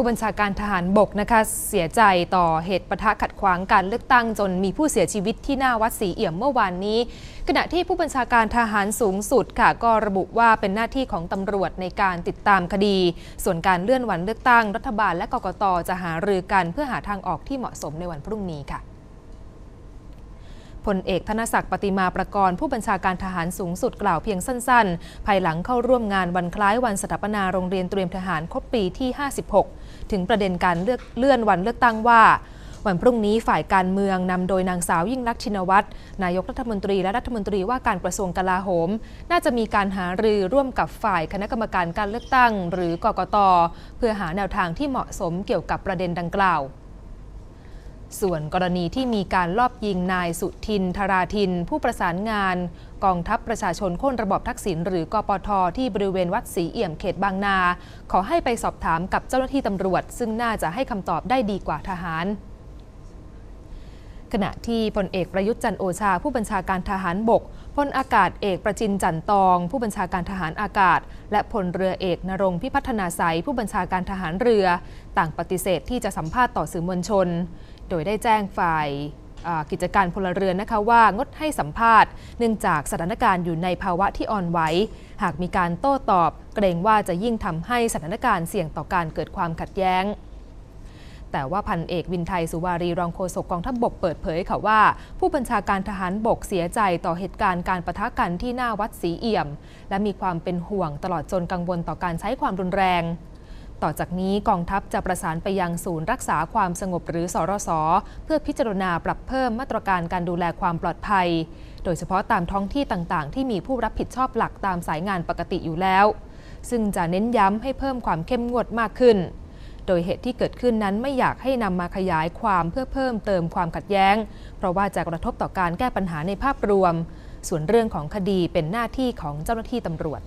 ผู้บัญชาการทหารบกนะคะเสียใจต่อเหตุปะทะขัดขวางการเลือกตั้งจนมีผู้เสียชีวิตที่หน้าวัดศรีเอี่ยมเมื่อวานนี้ ขณะที่ผู้บัญชาการทหารสูงสุดค่ะก็ระบุว่าเป็นหน้าที่ของตำรวจในการติดตามคดี ส่วนการเลื่อนวันเลือกตั้งรัฐบาลและกกตจะหารือกันเพื่อหาทางออกที่เหมาะสมในวันพรุ่งนี้ค่ะ พลเอกธนศักดิ์ปฏิมาประกรณ์ผู้บัญชาการทหารสูงสุดกล่าวเพียงสั้นๆ ภายหลังเข้าร่วมงานวันคล้ายวันสถาปนาโรงเรียนเตรียมทหารครบปีที่ 56 ถึงประเด็นการเลือกเลื่อนวันเลือกตั้งว่าวันพรุ่งนี้ฝ่ายการเมืองนำโดยนางสาวยิ่งลักษณ์ชินวัตรนายกรัฐมนตรีและรัฐมนตรีว่าการกระทรวงกลาโหม น่าจะมีการหารือร่วมกับฝ่ายคณะกรรมการการเลือกตั้ง หรือกกต เพื่อหาแนวทางที่เหมาะสมเกี่ยวกับประเด็นดังกล่าว ส่วนกรณีที่มีการลอบยิงนายสุทินธราทิน ผู้ประสานงาน กองทัพประชาชนโค่นระบอบทักษิณหรือกปทที่บริเวณวัดศรีเอี่ยมเขตบางนา ขอให้ไปสอบถามกับเจ้าหน้าที่ตำรวจ ซึ่งน่าจะให้คำตอบได้ดีกว่าทหารขณะที่พลเอกประยุทธ์จันโอชา ผู้บัญชาการทหารบกพลอากาศเอกประจินจันตอง ผู้บัญชาการทหารอากาศ และพลเรือเอกนรงพิพัฒนาไสยผู้บัญชาการทหารเรือ ต่างปฏิเสธที่จะสัมภาษณ์ต่อสื่อมวลชน โดยได้แจ้งฝ่ายกิจการพลเรือนนะคะว่างดให้สัมภาษณ์ เนื่องจากสถานการณ์อยู่ในภาวะที่อ่อนไหวหากมีการโต้ตอบ เกรงว่าจะยิ่งทำให้สถานการณ์เสี่ยงต่อการเกิดความขัดแย้ง แต่ว่าพันเอกวินไทยสุวารีรองโฆษกกองทัพบบกเปิดเผยค่ะว่า ผู้บัญชาการทหารบกเสียใจต่อเหตุการณ์การประทะกันที่หน้าวัดศรีเอี่ยม และมีความเป็นห่วงตลอดจนกังวลต่อการใช้ความรุนแรง ต่อจากนี้กองทัพจะประสานไปยังศูนย์รักษาความสงบหรือสรส เพื่อพิจารณาปรับเพิ่มมาตรการการดูแลความปลอดภัย โดยเฉพาะตามท้องที่ต่างๆ ที่มีผู้รับผิดชอบหลักตามสายงานปกติอยู่แล้ว ซึ่งจะเน้นย้ำให้เพิ่มความเข้มงวดมากขึ้น โดยเหตุที่เกิดขึ้นนั้นไม่อยากให้นำมาขยายความเพื่อเพิ่มเติมความขัดแย้ง เพราะว่าจะกระทบต่อการแก้ปัญหาในภาพรวม ส่วนเรื่องของคดีเป็นหน้าที่ของเจ้าหน้าที่ตำรวจ